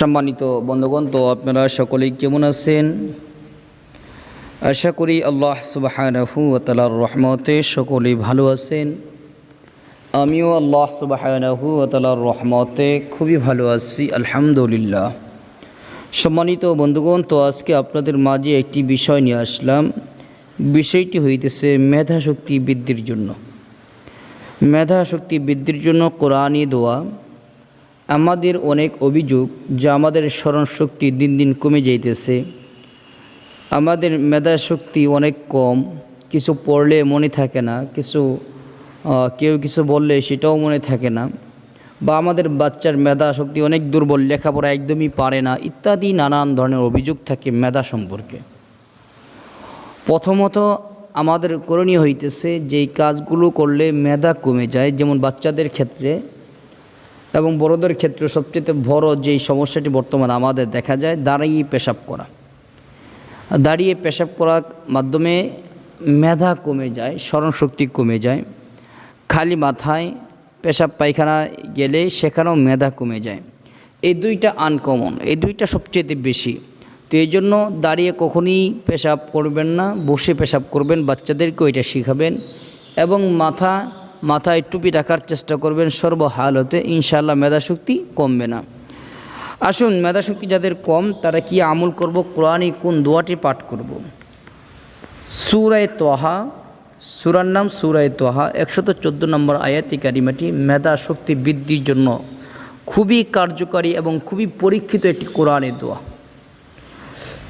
সম্মানিত বন্ধুগণ, তো আপনারা সকলেই কেমন আছেন? আশা করি আল্লাহ সুবাহানহু তালার রহমতে সকলেই ভালো আছেন। আমিও আল্লাহ সুবাহানহু তালার রহমতে খুবই ভালো আছি, আলহামদুলিল্লাহ। সম্মানিত বন্ধুগণ, তো আজকে আপনাদের মাঝে একটি বিষয় নিয়ে আসলাম। বিষয়টি হইতেছে মেধা শক্তি বৃদ্ধির জন্য। মেধা শক্তি বৃদ্ধির জন্য কোরআনই দোয়া। আমাদের অনেক অভিযোগ যে আমাদের স্মরণশক্তি দিন দিন কমে যাইতেছে। আমাদের মেধা শক্তি অনেক কম, কিছু পড়লে মনে থাকে না, কিছু কেউ কিছু বললে সেটাও মনে থাকে না বা আমাদের বাচ্চার মেধা শক্তি অনেক দুর্বল, লেখাপড়া একদমই পারে না ইত্যাদি নানান ধরনের অভিযোগ থাকে মেধা সম্পর্কে। প্রথমত আমাদের করণীয় হইতেছে যেই কাজগুলো করলে মেধা কমে যায়, যেমন বাচ্চাদের ক্ষেত্রে এবং বড়দের ক্ষেত্রে সবচেয়ে বড় যেই সমস্যাটি বর্তমানে আমাদের দেখা যায়, দাঁড়িয়ে পেশাব করা। দাঁড়িয়ে পেশাব করার মাধ্যমে মেধা কমে যায়, স্মরণশক্তি কমে যায়। খালি মাথায় পেশাব পায়খানা গেলে সেখানেও মেধা কমে যায়। এই দুইটা আনকমন এই দুইটা সবচেয়ে বেশি। তো এই জন্য দাঁড়িয়ে কখনই পেশাব করবেন না, বসে পেশাব করবেন, বাচ্চাদেরকেও এটা শিখাবেন এবং মাথা মাথায় টুপি রাখার চেষ্টা করবেন সর্বহালতে, ইনশাআল্লাহ মেধাশক্তি কমবে না। আসুন, মেধাশক্তি যাদের কম, তারা কি আমল করব? কোরআনে কোন দোয়াটি পাঠ করব? সুরায় তোহা, সুরার নাম সুরায় তোহা, একশত চোদ্দ নম্বর আয়াতি কারিমাটি মেধা শক্তি বৃদ্ধির জন্য খুবই কার্যকারী এবং খুবই পরীক্ষিত একটি কোরআনের দোয়া।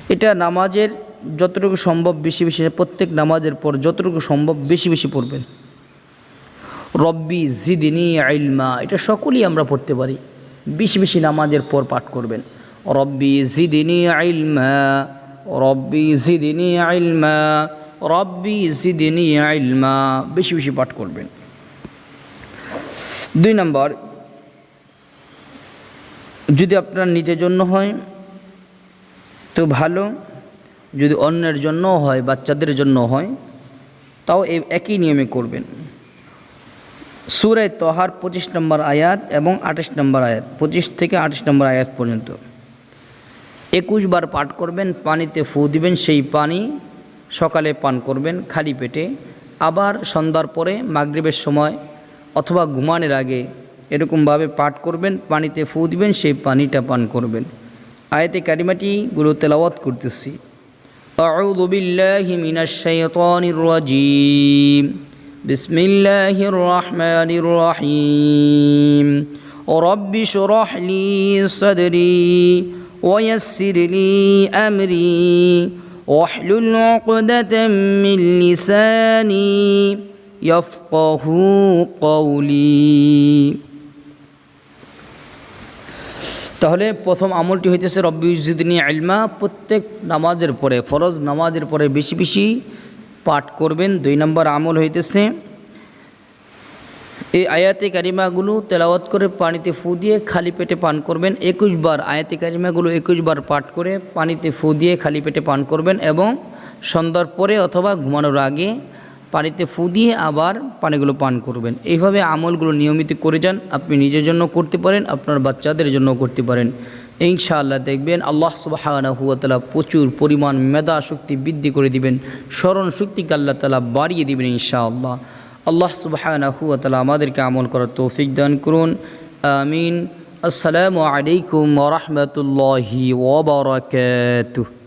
এটা নামাজের যতটুকু সম্ভব বেশি বেশি, প্রত্যেক নামাজের পর যতটুকু সম্ভব বেশি বেশি পড়বেন। রব্বি জিদিনী আইলমা এটা সকলেই আমরা পড়তে পারি। বেশি বেশি নামাজের পর পাঠ করবেন। রব্বি জিদিনী আইলমা রব্বি জিদিনী আইলমা রব্বি জিদিনী আইলমা বেশি বেশি পাঠ করবেন। দুই নম্বর, যদি আপনার নিজের জন্য হয়, তো ভালো। যদি অন্যের জন্য হয়, বাচ্চাদের জন্য হয়, তাও একই নিয়মে করবেন। সুরে তহার পঁচিশ নম্বর আয়াত এবং আঠাশ নম্বর আয়াত পঁচিশ থেকে আঠাশ নম্বর আয়াত পর্যন্ত একুশ বার পাঠ করবেন পানিতে ফু দিবেন সেই পানি সকালে পান করবেন খালি পেটে আবার সন্ধ্যার পরে মাগরিবের সময় অথবা ঘুমানোর আগে এরকমভাবে পাঠ করবেন পানিতে ফু দিবেন সেই পানিটা পান করবেন আয়াতে কারিমাটিগুলো তেলাওয়াত করতেছি أعوذ بالله من الشيطان الرجيم بسم الله الرحمن الرحيم رب اشرح لي صدري ويسر لي أمري واحلل عقدة من لساني يفقه قولي তাহলে প্রথম আমলটি হইতেছে রব্বি ইজিদিনী আলমা প্রত্যেক নামাজের পরে ফরজ নামাজের পরে বেশি বেশি পাঠ করবেন। দুই নম্বর আমল হইতেছে, এই আয়াতে কারিমাগুলো তেলাওয়াত করে পানিতে ফু দিয়ে খালি পেটে পান করবেন। একুশ বার আয়াতে কারিমাগুলো একুশ বার পাঠ করে পানিতে ফু দিয়ে খালি পেটে পান করবেন এবং সন্ধ্যার পরে অথবা ঘুমানোর আগে পানিতে ফু দিয়ে আবার পানিগুলো পান করবেন। এইভাবে আমলগুলো নিয়মিত করে যান। আপনি নিজের জন্য করতে পারেন, আপনার বাচ্চাদের জন্য করতে পারেন। ইনশাআল্লাহ দেখবেন আল্লাহ সুবাহানহুয়াতালা প্রচুর পরিমাণ মেধা শক্তি বৃদ্ধি করে দিবেন, স্মরণ শক্তিকে আল্লাহ তালা বাড়িয়ে দিবেন ইনশাআল্লাহ। আল্লাহ সুবাহানহুয়াতালা আমাদেরকে আমল করার তৌফিক দান করুন। আমিন। আসসালামু আলাইকুম ওরহমতুল্লাহি ওবরাকাতুহ